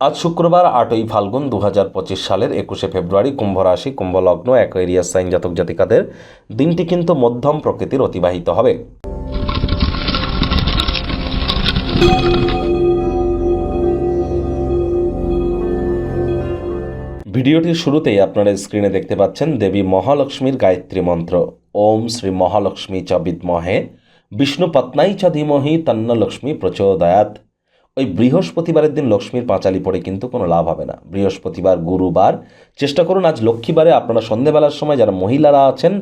আজ শুক্রবার আটই ফাল্গুন দু হাজার পঁচিশ সালের একুশে ফেব্রুয়ারি কুম্ভ রাশি কুম্ভ লগ্ন সাইন জাতক জাতিকাদের দিনটি কিন্তু মধ্যম প্রকৃতির অতিবাহিত হবে। ভিডিওটির শুরুতেই আপনারা স্ক্রিনে দেখতে পাচ্ছেন দেবী মহালক্ষ্মীর গায়ত্রী মন্ত্র। ওম শ্রী মহালক্ষ্মী চ বিদ্মহে। বিষ্ণু পত্নাই চ ধীমহি তন্ন লক্ষ্মী প্রচোদয়াত ওই বৃহস্পতিবারের দিন লক্ষ্মীর পাঁচালি পড়ে কিন্তু কোনো লাভ হবে না। বৃহস্পতিবার গুরুবার। চেষ্টা করুন আজ লক্ষ্মীবারে আপনারা সন্ধেবেলার সময় যারা মহিলারা আছেন,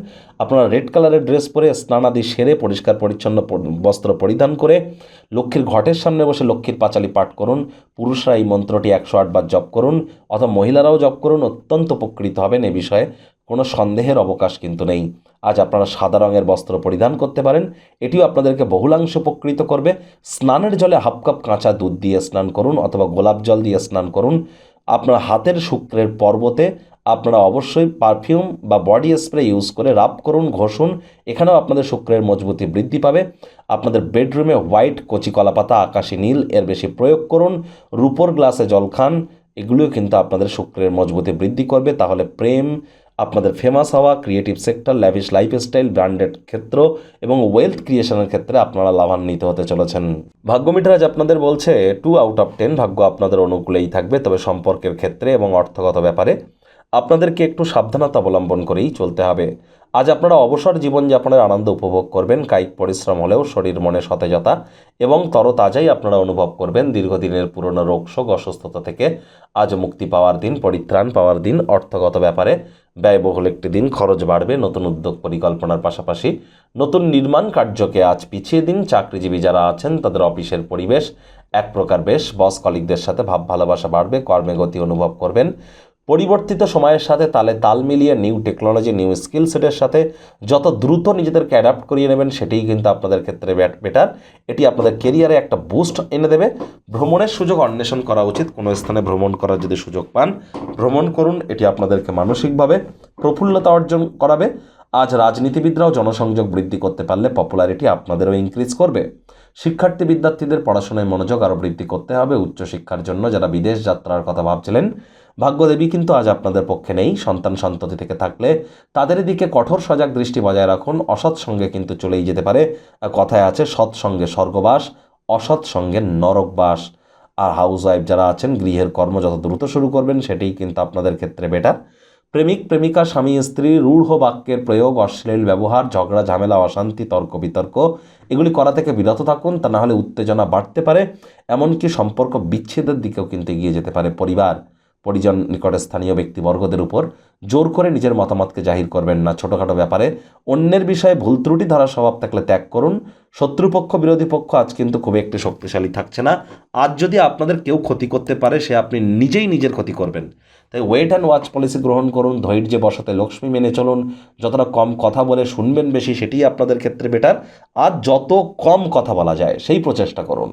আপনারা রেড কালারের ড্রেস পরে স্নানাদি সেরে পরিষ্কার পরিচ্ছন্ন বস্ত্র পরিধান করে লক্ষ্মীর ঘটের সামনে বসে লক্ষ্মীর পাঁচালি পাঠ করুন। পুরুষরা এই মন্ত্রটি একশো আটবার জপ করুন, অথবা মহিলারাও জপ করুন, অত্যন্ত উপকৃত হবেন এ বিষয়ে। কোনো সন্দেহের অবকাশ কিন্তু নেই। আজ আপনারা সাদা রঙের বস্ত্র পরিধান করতে পারেন। এটিও আপনাদেরকে বহুলাংশ উপকৃত করবে। স্নানের জলে হাফ কাপ কাঁচা দুধ দিয়ে স্নান করুন অথবা গোলাপ জল দিয়ে স্নান করুন। আপনার হাতের শুক্রের পর্বতে আপনারা অবশ্যই পারফিউম বা বডি স্প্রে ইউজ করে রাব করুন, ঘষুন। এখানেও আপনাদের শুক্রের মজবুতি বৃদ্ধি পাবে। আপনাদের বেডরুমে হোয়াইট কচি কলাপাতা আকাশি নীল এর বেশি প্রয়োগ করুন। রূপোর গ্লাসে জল খান। এগুলিও কিন্তু আপনাদের শুক্রের মজবুতি বৃদ্ধি করবে। তাহলে প্রেম আপনাদের ফেমাস হওয়া creative sector lavish lifestyle branded ক্ষেত্র এবং ওয়েলথ ক্রিয়েশনের ক্ষেত্রে আপনারা লাভান্বিত হতে চলেছেন। ভাগ্য মিটার আজ আপনাদের বলছে টু আউট অফ টেন ভাগ্য আপনাদের অনুকূলেই থাকবে, তবে সম্পর্কের ক্ষেত্রে এবং অর্থগত ব্যাপারে আপনাদেরকে একটু সাবধানতা অবলম্বন করেই চলতে হবে। আজ আপনারা অবসর জীবনযাপনের আনন্দ উপভোগ করবেন, কায়িক পরিশ্রম হলেও শরীর মনে সতেজতা এবং তরতাজাই আপনারা অনুভব করবেন দীর্ঘদিনের পুরনো রোগ, শোক, অসুস্থতা থেকে। আজ মুক্তি পাওয়ার দিন, পরিত্রাণ পাওয়ার দিন, অর্থগত ব্যাপারে ব্যয়বহুল একটি দিন, খরচ বাড়বে, নতুন উদ্যোগ পরিকল্পনার পাশাপাশি নতুন নির্মাণ কার্যকে আজ পিছিয়ে দিন। চাকরিজীবী যারা আছেন, তাদের অফিসের পরিবেশ এক প্রকার বেশ। বস কলিকদের সাথে ভাব ভালোবাসা বাড়বে, কর্মে গতি অনুভব করবেন। পরিবর্তিত সময়ের সাথে তালে তাল মিলিয়ে নিউ টেকনোলজি নিউ স্কিল সেটের সাথে যত দ্রুত নিজেদেরকে অ্যাডাপ্ট করিয়ে নেবেন, সেটিই কিন্তু আপনাদের ক্ষেত্রে বেটার এটি আপনাদের কেরিয়ারে একটা বুস্ট এনে দেবে। ভ্রমণের সুযোগ অন্বেষণ করা উচিত। কোনো স্থানে ভ্রমণ করার যদি সুযোগ পান, ভ্রমণ করুন। এটি আপনাদেরকে মানসিকভাবে প্রফুল্লতা অর্জন করাবে। আজ রাজনীতিবিদরাও জনসংযোগ বৃদ্ধি করতে পারলে পপুলারিটি আপনাদেরও ইনক্রিজ করবে। শিক্ষার্থী বিদ্যার্থীদের পড়াশোনায় মনোযোগ আরও বৃদ্ধি করতে হবে। উচ্চশিক্ষার জন্য যারা বিদেশ যাত্রার কথা ভাবছিলেন ভাগ্যদেবী কিন্তু আজ আপনাদের পক্ষে নেই। সন্তান সন্ততি থেকে থাকলে তাদের দিকে কঠোর সজাগ দৃষ্টি বজায় রাখুন। অসৎ সঙ্গে কিন্তু চলেই যেতে পারে। কথায় আছে, সৎ সঙ্গে স্বর্গবাস, অসৎ সঙ্গে নরকবাস। আর হাউস ওয়াইফ যারা আছেন, গৃহের কর্ম যত দ্রুত শুরু করবেন, সেটিই কিন্তু আপনাদের ক্ষেত্রে বেটার প্রেমিক, প্রেমিকা, স্বামী, স্ত্রী, রূঢ় বাক্যের প্রয়োগ, অশ্লীল ব্যবহার, ঝগড়া, ঝামেলা, অশান্তি, তর্ক, বিতর্ক, এগুলি করা থেকে বিরত থাকুন। তা না হলে উত্তেজনা বাড়তে পারে। এমনকি সম্পর্ক বিচ্ছেদের দিকেও কিন্তু এগিয়ে যেতে পারে পরিবার। পরিজন নিকটে স্থানীয় ব্যক্তিবর্গদের উপর জোর করে নিজের মতামতকে জাহির করবেন না। ছোটোখাটো ব্যাপারে অন্যের বিষয়ে ভুল ত্রুটি ধরার স্বভাব থাকলে ত্যাগ করুন। শত্রুপক্ষ, বিরোধী পক্ষ আজ কিন্তু খুব একটি শক্তিশালী থাকছে না। আজ যদি আপনাদের কেউ ক্ষতি করতে পারে, সে আপনি নিজেই নিজের ক্ষতি করবেন। তাই ওয়েট অ্যান্ড ওয়াচ পলিসি গ্রহণ করুন। ধৈর্যে বসাতে লক্ষ্মী মেনে চলুন। যতটা কম কথা বলে শুনবেন বেশি, সেটিই আপনাদের ক্ষেত্রে বেটার আর যত কম কথা বলা যায়, সেই প্রচেষ্টা করুন।